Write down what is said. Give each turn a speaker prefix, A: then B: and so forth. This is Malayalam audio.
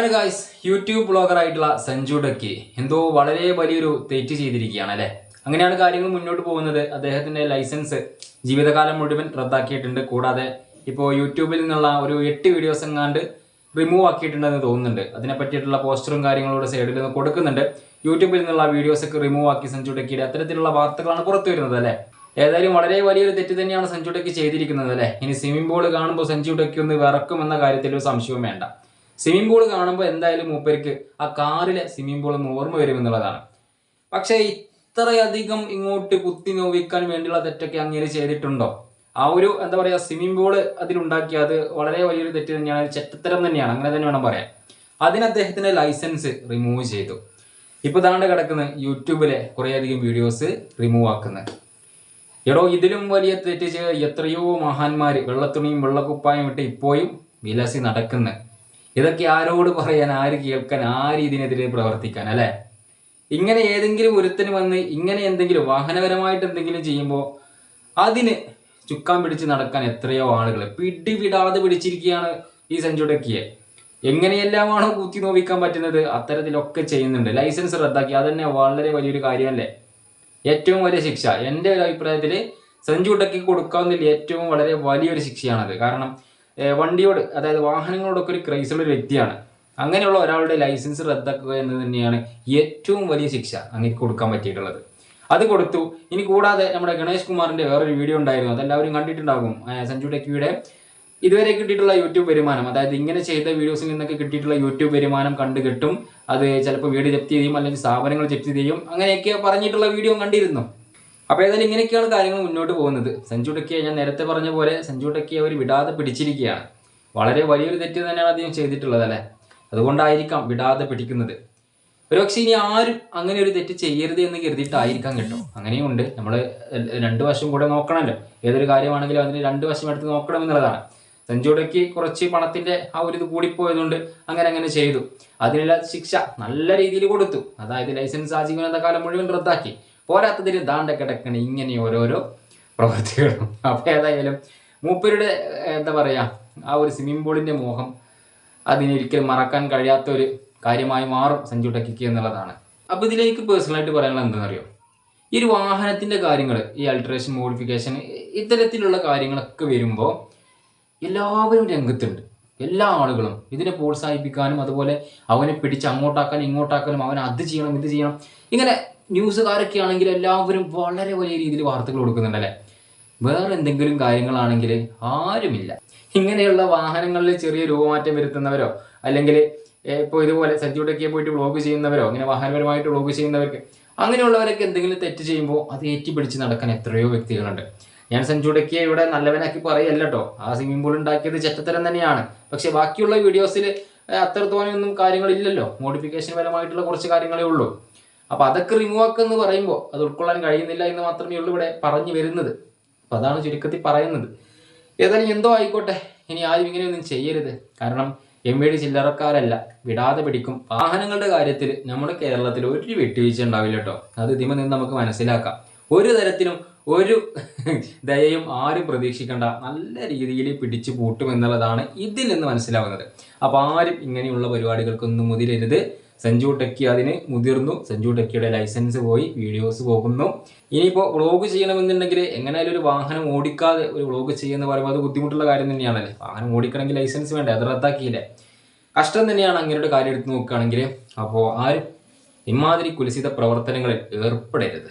A: അങ്ങനെ ഗായ്സ് യൂട്യൂബ് ബ്ലോഗർ ആയിട്ടുള്ള സഞ്ജു ഡക്കി എന്തോ വളരെ വലിയൊരു തെറ്റ് ചെയ്തിരിക്കുകയാണ് അല്ലേ? അങ്ങനെയാണ് കാര്യങ്ങൾ മുന്നോട്ട് പോകുന്നത്. അദ്ദേഹത്തിന്റെ ലൈസൻസ് ജീവിതകാലം മുഴുവൻ റദ്ദാക്കിയിട്ടുണ്ട്. കൂടാതെ ഇപ്പോൾ യൂട്യൂബിൽ നിന്നുള്ള ഒരു എട്ട് വീഡിയോസ് എങ്ങാണ്ട് റിമൂവ് ആക്കിയിട്ടുണ്ടെന്ന് തോന്നുന്നുണ്ട്. അതിനെ പറ്റിയിട്ടുള്ള പോസ്റ്ററും കാര്യങ്ങളോട് സൈഡിൽ നിന്ന് കൊടുക്കുന്നുണ്ട്. യൂട്യൂബിൽ നിന്നുള്ള വീഡിയോസ് ഒക്കെ റിമൂവ് ആക്കി സഞ്ജു ഡക്കിയുടെ അത്തരത്തിലുള്ള വാർത്തകളാണ് പുറത്തു വരുന്നത് അല്ലേ? ഏതായാലും വളരെ വലിയൊരു തെറ്റ് തന്നെയാണ് സഞ്ജു ഡക്കി ചെയ്തിരിക്കുന്നത് അല്ലേ? ഇനി സ്വിമ്മിംഗ് പൂൾ കാണുമ്പോൾ സഞ്ജു ഡക്കി ഒന്ന് വിറക്കുമെന്ന കാര്യത്തിൽ ഒരു സംശയവും വേണ്ട. സ്വിമ്മിംഗ് പൂൾ കാണുമ്പോൾ എന്തായാലും മൂപ്പർക്ക് ആ കാറിലെ സ്വിമ്മിംഗ് പൂൾ ഓർമ്മ വരുമെന്നുള്ളതാണ് പക്ഷേ ഇത്രയധികം ഇങ്ങോട്ട് കുത്തി നോവിക്കാൻ വേണ്ടിയുള്ള തെറ്റൊക്കെ അങ്ങനെ ചെയ്തിട്ടുണ്ടോ? ആ ഒരു എന്താ പറയുക സ്വിമ്മിംഗ് പൂൾ അതിലുണ്ടാക്കിയ അത് വളരെ വലിയൊരു തെറ്റ് തന്നെയാണ് ചെറ്റത്തരം തന്നെയാണ്. അങ്ങനെ തന്നെ വേണം പറയാൻ. അതിന് അദ്ദേഹത്തിന്റെ ലൈസൻസ് റിമൂവ് ചെയ്തു. ഇപ്പോൾ താണ്ട് കിടക്കുന്ന യൂട്യൂബിലെ കുറേയധികം വീഡിയോസ് റിമൂവ് ആക്കുന്നത് എടോ ഇതിലും വലിയ തെറ്റ് ചെയ്ത എത്രയോ മഹാന്മാർ വെള്ളത്തുണിയും വെള്ളക്കുപ്പായും ഇട്ട് ഇപ്പോഴും വിലസി നടക്കുന്നു. ഇതൊക്കെ ആരോട് പറയാൻ ആര് കേൾക്കാൻ ആര് ഇതിനെതിരെ പ്രവർത്തിക്കാൻ അല്ലെ? ഇങ്ങനെ ഏതെങ്കിലും ഒരുത്തിന് വന്ന് ഇങ്ങനെ എന്തെങ്കിലും വാഹനപരമായിട്ട് എന്തെങ്കിലും ചെയ്യുമ്പോൾ അതിന് ചുക്കാൻ പിടിച്ച് നടക്കാൻ എത്രയോ ആളുകൾ പിടിവിടാതെ പിടിച്ചിരിക്കുകയാണ് ഈ സെഞ്ചുടക്കിയെ എങ്ങനെയെല്ലാമാണോ കുത്തി നോവിക്കാൻ പറ്റുന്നത് അത്തരത്തിലൊക്കെ ചെയ്യുന്നുണ്ട്. ലൈസൻസ് റദ്ദാക്കി. അതന്നെ വളരെ വലിയൊരു കാര്യമല്ലേ? ഏറ്റവും വലിയ ശിക്ഷ. എന്റെ ഒരു അഭിപ്രായത്തിൽ സഞ്ജു കൊടുക്കാവുന്നതിൽ ഏറ്റവും വളരെ വലിയൊരു ശിക്ഷയാണത്. കാരണം വണ്ടിയോട് അതായത് വാഹനങ്ങളോടൊക്കെ ഒരു ക്രൈസുള്ള ഒരു വ്യക്തിയാണ്. അങ്ങനെയുള്ള ഒരാളുടെ ലൈസൻസ് റദ്ദാക്കുക എന്ന് തന്നെയാണ് ഏറ്റവും വലിയ ശിക്ഷ അങ്ങനെ കൊടുക്കാൻ പറ്റിയിട്ടുള്ളത്. അത് കൊടുത്തു. ഇനി കൂടാതെ നമ്മുടെ ഗണേഷ് കുമാറിന്റെ വേറൊരു വീഡിയോ ഉണ്ടായിരുന്നു. അതെല്ലാവരും കണ്ടിട്ടുണ്ടാകും. സഞ്ജു ടെക്കിയുടെ ഇതുവരെ കിട്ടിയിട്ടുള്ള യൂട്യൂബ് വരുമാനം. അതായത് ഇങ്ങനെ ചെയ്ത വീഡിയോസിൽ നിന്നൊക്കെ കിട്ടിയിട്ടുള്ള യൂട്യൂബ് വരുമാനം കണ്ടു കിട്ടും. അത് ചിലപ്പോൾ വീട് ജപ്തി ചെയ്യും അല്ലെങ്കിൽ സ്ഥാപനങ്ങൾ ജപ്തി ചെയ്യും. അങ്ങനെയൊക്കെ പറഞ്ഞിട്ടുള്ള വീഡിയോ കണ്ടിരുന്നു. അപ്പോൾ ഏതായാലും ഇങ്ങനെയൊക്കെയാണ് കാര്യങ്ങൾ മുന്നോട്ട് പോകുന്നത്. സഞ്ജു ടെക്കിയെ ഞാൻ നേരത്തെ പറഞ്ഞ പോലെ സഞ്ജു ടെക്കിയെ അവർ വിടാതെ പിടിച്ചിരിക്കുകയാണ്. വളരെ വലിയൊരു തെറ്റ് തന്നെയാണ് അദ്ദേഹം ചെയ്തിട്ടുള്ളത് അല്ലേ? അതുകൊണ്ടായിരിക്കാം വിടാതെ പിടിക്കുന്നത്. ഒരുപക്ഷെ ഇനി ആരും അങ്ങനെ ഒരു തെറ്റ് ചെയ്യരുത് എന്ന് കരുതിയിട്ടായിരിക്കാം കേട്ടോ. അങ്ങനെയുണ്ട് നമ്മൾ രണ്ട് വശം കൂടെ നോക്കണമല്ലോ. ഏതൊരു കാര്യമാണെങ്കിലും അതിന് രണ്ട് വശം എടുത്ത് നോക്കണം എന്നുള്ളതാണ്. സഞ്ജുടയ്ക്ക് കുറച്ച് പണത്തിന്റെ ആ ഒരു ഇത് കൂടിപ്പോയതുകൊണ്ട് അങ്ങനെ അങ്ങനെ ചെയ്തു. അതിനുള്ള ശിക്ഷ നല്ല രീതിയിൽ കൊടുത്തു. അതായത് ലൈസൻസ് ആജീവനത കാലം മുഴുവൻ റദ്ദാക്കി. പോരാത്തതിന് ദാണ്ട കിടക്കണ ഇങ്ങനെ ഓരോരോ പ്രവൃത്തികളും. അപ്പൊ ഏതായാലും മൂപ്പരുടെ എന്താ പറയാ ആ ഒരു സ്വിമ്മിംഗ് പൂളിന്റെ മോഹം അതിനൊരിക്കലും മറക്കാൻ കഴിയാത്ത ഒരു കാര്യമായി മാറും സഞ്ജു ടെക്കിക്ക് എന്നുള്ളതാണ്. അപ്പൊ ഇതിലേക്ക് പേഴ്സണലായിട്ട് പറയാനുള്ളത് എന്താണെന്നറിയോ? ഈ ഒരു വാഹനത്തിന്റെ കാര്യങ്ങൾ ഈ അൾട്രേഷൻ മോഡിഫിക്കേഷൻ ഇത്തരത്തിലുള്ള കാര്യങ്ങളൊക്കെ വരുമ്പോൾ എല്ലാവരും രംഗത്തുണ്ട്. എല്ലാ ആളുകളും ഇതിനെ പ്രോത്സാഹിപ്പിക്കാനും അതുപോലെ അവനെ പിടിച്ച് അങ്ങോട്ടാക്കാനും ഇങ്ങോട്ടാക്കാനും അവൻ അത് ചെയ്യണം ഇത് ചെയ്യണം ഇങ്ങനെ ന്യൂസുകാരൊക്കെ ആണെങ്കിൽ എല്ലാവരും വളരെ വലിയ രീതിയിൽ വാർത്തകൾ കൊടുക്കുന്നുണ്ടല്ലേ? വേറെ എന്തെങ്കിലും കാര്യങ്ങളാണെങ്കിൽ ആരുമില്ല. ഇങ്ങനെയുള്ള വാഹനങ്ങളിൽ ചെറിയ രൂപമാറ്റം വരുത്തുന്നവരോ അല്ലെങ്കിൽ ഇപ്പോൾ ഇതുപോലെ സജ്ജൂട്ടൊക്കെ പോയിട്ട് വ്ളോഗ് ചെയ്യുന്നവരോ അങ്ങനെ വാഹനപരമായിട്ട് വ്ളോഗ് ചെയ്യുന്നവർക്ക് അങ്ങനെയുള്ളവരൊക്കെ എന്തെങ്കിലും തെറ്റ് ചെയ്യുമ്പോൾ അത് ഏറ്റുപിടിച്ച് നടക്കാൻ എത്രയോ വ്യക്തികളുണ്ട്. ഞാൻ സഞ്ജുടക്കിയെ ഇവിടെ നല്ലവനാക്കി പറയല്ല കേട്ടോ ആ സ്വിമ്മിംഗ് പൂൾ ഉണ്ടാക്കിയത് ചെറ്റത്തരം തന്നെയാണ്. പക്ഷെ ബാക്കിയുള്ള വീഡിയോസിൽ അത്രത്തോനൊന്നും കാര്യങ്ങളില്ലല്ലോ. മോഡിഫിക്കേഷൻ പരമായിട്ടുള്ള കുറച്ച് കാര്യങ്ങളേ ഉള്ളൂ. അപ്പൊ അതൊക്കെ റിമൂവ് ആക്കുക ആക്കെന്ന് പറയുമ്പോൾ അത് ഉൾക്കൊള്ളാൻ കഴിയുന്നില്ല എന്ന് മാത്രമേ ഉള്ളൂ ഇവിടെ പറഞ്ഞു വരുന്നത്. അപ്പൊ അതാണ് ചുരുക്കത്തിൽ പറയുന്നത്. ഏതായാലും എന്തോ ആയിക്കോട്ടെ. ഇനി ആരും ഇങ്ങനെയൊന്നും ചെയ്യരുത്. കാരണം എം വി ഡി ചില്ലറക്കാരല്ല. വിടാതെ പിടിക്കും. വാഹനങ്ങളുടെ കാര്യത്തിൽ നമ്മുടെ കേരളത്തിൽ ഒരു വിട്ടുവീഴ്ച ഉണ്ടാവില്ല കേട്ടോ. അത് ഇതിമ നിന്ന് നമുക്ക് മനസ്സിലാക്കാം. ഒരു തരത്തിലും ഒരു ദയയും ആരും പ്രതീക്ഷിക്കേണ്ട. നല്ല രീതിയിൽ പിടിച്ചു പൂട്ടും എന്നുള്ളതാണ് ഇതിൽ നിന്ന് മനസ്സിലാവുന്നത്. അപ്പോൾ ആരും ഇങ്ങനെയുള്ള പരിപാടികൾക്കൊന്നും മുതിരരുത്. സഞ്ജു ടെക്കി അതിന് മുതിർന്നു. സഞ്ജു ടെക്കിയുടെ ലൈസൻസ് പോയി വീഡിയോസ് പോകുന്നു. ഇനിയിപ്പോൾ വ്ളോഗ് ചെയ്യണമെന്നുണ്ടെങ്കിൽ എങ്ങനെയായാലും ഒരു വാഹനം ഓടിക്കാതെ ഒരു വ്ളോഗ് ചെയ്യുന്ന പറയുമ്പോൾ അത് ബുദ്ധിമുട്ടുള്ള കാര്യം തന്നെയാണല്ലേ? വാഹനം ഓടിക്കണമെങ്കിൽ ലൈസൻസ് വേണ്ടേ? അത് റദ്ദാക്കിയില്ലേ? കഷ്ടം തന്നെയാണ് ഒരു കാര്യം എടുത്ത് നോക്കുകയാണെങ്കിൽ അപ്പോൾ ആരും ഇമാതിരി കുലസിത പ്രവർത്തനങ്ങളിൽ ഏർപ്പെടരുത്.